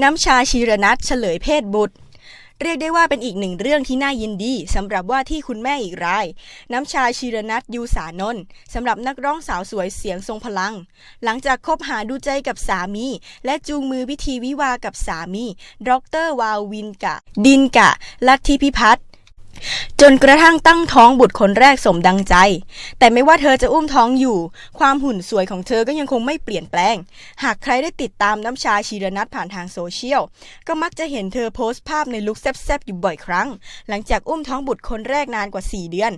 น้ำชาชีรนัทเฉลยเพศบุตร เรียกได้ว่าเป็นอีกหนึ่งเรื่องที่น่ายินดีสำหรับว่าที่คุณแม่อีกราย น้ำชาชีรนัทยูสานนท์สำหรับนักร้องสาวสวยเสียงทรงพลัง หลังจากคบหาดูใจกับสามี และจูงมือพิธีวิวากับสามี ดรวาวินกะ ดินกะ ลัทธิพิพัฒน์ จนกระทั่งตั้งท้องบุตรคนแรกสมดังใจ แต่ไม่ว่าเธอจะอุ้มท้องอยู่ ความหุ่นสวยของเธอก็ยังคงไม่เปลี่ยนแปลง หากใครได้ติดตามน้ำชาชีรนัทผ่านทางโซเชียล ก็มักจะเห็นเธอโพสต์ภาพในลุคแซ่บๆอยู่บ่อยครั้ง หลังจากอุ้มท้องบุตรคนแรกนานกว่า 4 เดือน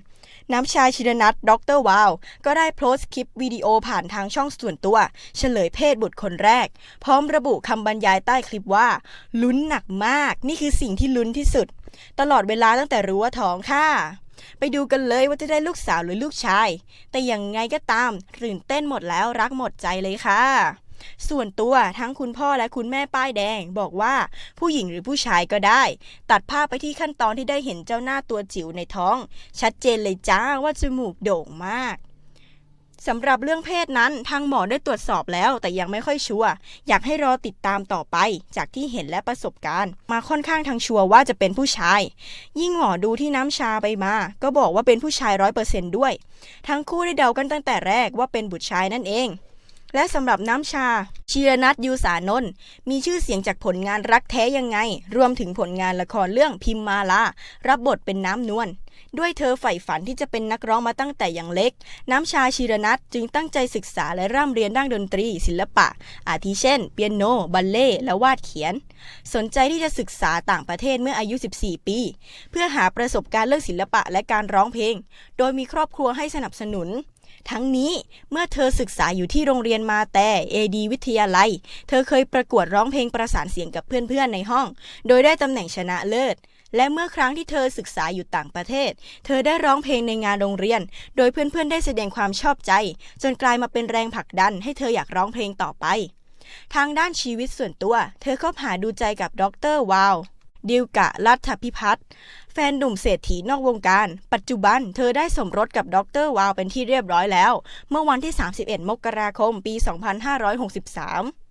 น้ำชาชิรนัทด็อกเตอร์วาวก็ได้โพสต์คลิปวิดีโอผ่านทางช่องส่วนตัว เฉลยเพศบุตรคนแรก พร้อมระบุคำบรรยายใต้คลิปว่า ลุ้นหนักมาก นี่คือสิ่งที่ลุ้นที่สุด ตลอดเวลาตั้งแต่รู้ว่าท้องค่ะ ไปดูกันเลยว่าจะได้ลูกสาวหรือลูกชาย แต่ยังไงก็ตามตื่นเต้นหมดแล้วรักหมดใจเลยค่ะส่วนตัวทั้งคุณพ่อและคุณแม่ป้ายแดง บอกว่าผู้หญิงหรือผู้ชายก็ได้ ตัดภาพไปที่ขั้นตอนที่ได้เห็นเจ้าหน้าตัวจิ๋วในท้อง ชัดเจนเลยจ้าว่าจมูกโด่งมาก สำหรับเรื่องเพศนั้นทางหมอได้ตรวจสอบแล้ว แต่ยังไม่ค่อยชัวร์อยากให้รอติดตามต่อไป จากที่เห็นและประสบการณ์ มาค่อนข้างทางชัวร์ว่าจะเป็นผู้ชาย ยิ่งหมอดูที่น้ำชาไปมา ก็บอกว่าเป็นผู้ชายร้อยเปอร์เซนด้วย ทั้งคู่ได้เดากันตั้งแต่แรกว่าเป็นบุตรชายนั่นเอง และสำหรับน้ำชาชีรนัทยูสานนท์มีชื่อเสียงจากผลงานรักแท้ยังไง รวมถึงผลงานละครเรื่องพิมมาลา รับบทเป็นน้ำนวลด้วยเธอใฝ่ฝันที่จะเป็นนักร้องมาตั้งแต่อย่างเล็ก น้ำชาชีรนัทจึงตั้งใจศึกษาและร่ำเรียนด้านดนตรี ศิลปะ อาทิเช่น เปียโน บัลเล่และวาดเขียน สนใจที่จะศึกษาต่างประเทศเมื่ออายุ 14 ปี เพื่อหาประสบการณ์เรื่องศิลปะและการร้องเพลง โดยมีครอบครัวให้สนับสนุน ทั้งนี้เมื่อเธอศึกษาอยู่ที่โรงเรียนมาแต่เอดีวิทยาลัย เธอเคยประกวดร้องเพลงประสานเสียงกับเพื่อนๆในห้อง โดยได้ตำแหน่งชนะเลิศ และเมื่อครั้งที่เธอศึกษาอยู่ต่างประเทศ เธอได้ร้องเพลงในงานโรงเรียน โดยเพื่อนๆได้แสดงความชอบใจ จนกลายมาเป็นแรงผลักดันให้เธออยากร้องเพลงต่อไป ทางด้านชีวิตส่วนตัว เธอคบหาดูใจกับดรวาว ดิวกะรัฐพิพัฒน์แฟนหนุ่มเศรษฐีนอกวงการ ปัจจุบันเธอได้สมรสกับดรวาวเป็นที่เรียบร้อยแล้ว เมื่อวันที่ 31 มกราคม ปี 2563